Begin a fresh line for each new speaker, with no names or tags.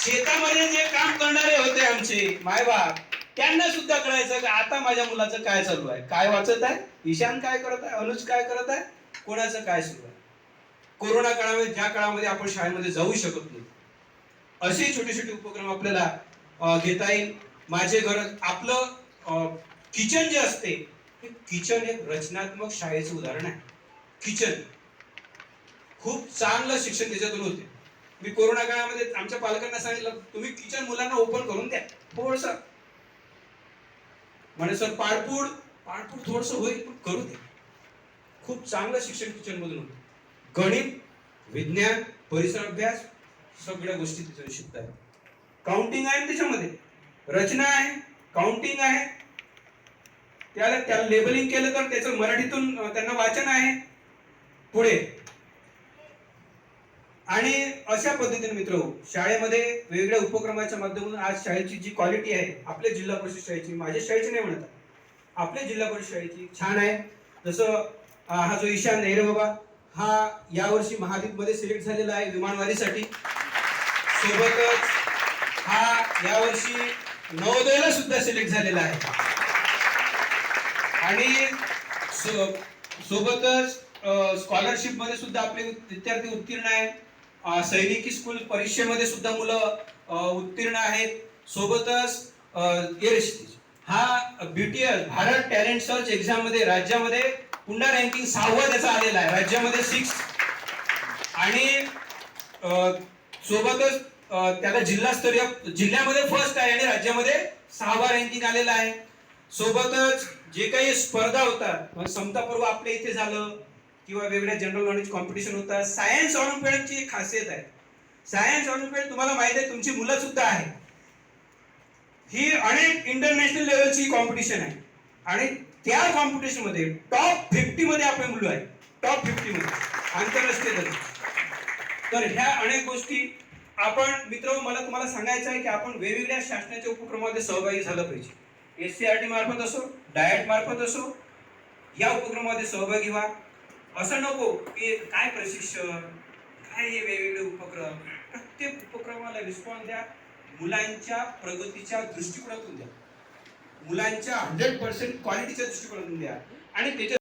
शेतामध्ये जे काम करणारे होते आमचे मायबाप त्यांना सुद्धा कळायचं की आता माझ्या मुलाचं काय चालू आहे? काय वाचत आहे? ईशान काय करत आहे? अनुज काय करत आहे? कोणाचं काय सुरू आहे? कोरोना काळामध्ये ज्या काळामध्ये आपण शाळेमध्ये जाऊ शकत नाही असे छोटे छोटे उपक्रम आपल्याला घेता येईल. माझे घर आपलं किचन जे असते हे किचन एक रचनात्मक शाळेचं उदाहरण आहे. किचन खूप चांगलं शिक्षण त्याच्यातून होते. मी कोरोना काळामध्ये आमच्या पालकांना सांगितलं तुम्ही किचन मुलांना ओपन करून द्या. थोडस. म्हणे सर पाडपूड पाडपूड थोडस होईल पण करू दे. खूप चांगलं शिक्षण किचन मधून होतं. गणित विज्ञान परिसर अभ्यास सगळ्या गोष्टी तिथून शिकतात काउंटिंग आहे त्याच्यामध्ये? रचना आहे काउंटिंग आहे. त्याला त्याला लेबलिंग केलं तर त्याचं मराठीतून त्यांना वाचन आहे. पुढे आणि अशा पद्धतीने मित्र शाळेमध्ये वेगवेगळ्या उपक्रमाच्या माध्यमातून आज शाळेची जी क्वालिटी आहे आपल्या जिल्हा परिषद शाळेची माझ्या शाळेची नाही म्हणत आपल्या जिल्हा परिषद शाळेची छान आहे. जसं हा जो ईशान नेहरे बाबा हा यावर्षी महादीपमध्ये सिलेक्ट झालेला आहे विमानवारीसाठी. सोबतच हा यावर्षी नवोदयला सुद्धा सिलेक्ट झालेला आहे. आणि सो- सोबतच स्कॉलरशिपमध्ये सुद्धा आपले विद्यार्थी उत्तीर्ण आहेत. सैनिकी स्कूल परीक्षेमध्ये सुद्धा मुलं उत्तीर्ण आहेत. सोबतच अ, हा बीटीएस भारत टॅलेंट सर्च एक्झाममध्ये राज्यामध्ये पुन्हा रँकिंग सहावा त्याचा आलेला आहे. राज्यामध्ये सिक्स आणि सोबतच त्याला जिल्हास्तरीय जिल्ह्यामध्ये फर्स्ट आहे आणि राज्यामध्ये सहावा रँकिंग आलेला आहे. सोबतच जे काही स्पर्धा होतात समतापूर्व समता पर्व आपल्या इथे झालं. किंवा वेगवेगळ्या जनरल नॉलेज कॉम्पिटिशन होतात. सायन्स ऑलिम्पियडची एक खासियत आहे. सायन्स ऑलिम्पियड तुम्हाला माहिती आहे तुमची मुलं सुद्धा आहे ही अनेक इंटरनॅशनल लेवलची कॉम्पिटिशन आहे. आणि त्या कॉम्पिटिशनमध्ये टॉप फिफ्टी मध्ये आपले मुलं आहे टॉप फिफ्टी मध्ये. आंतरराष्ट्रीय दर्जा तर ह्या अनेक गोष्टी आपण मित्र मला तुम्हाला सांगायचं आहे की आपण वेगवेगळ्या शासनाच्या उपक्रमामध्ये सहभागी झालं पाहिजे. एस सी आर टी मार्फत असो डायट मार्फत असो या उपक्रमामध्ये सहभागी व्हा. असं नको. की काय प्रशिक्षण काय हे वेगवेगळे उपक्रम? प्रत्येक उपक्रमाला रिस्पॉन्स द्या. मुलांच्या प्रगतीच्या दृष्टिकोनातून द्या. मुलांच्या हंड्रेड पर्सेंट क्वालिटीच्या दृष्टिकोनातून द्या. आणि त्याच्या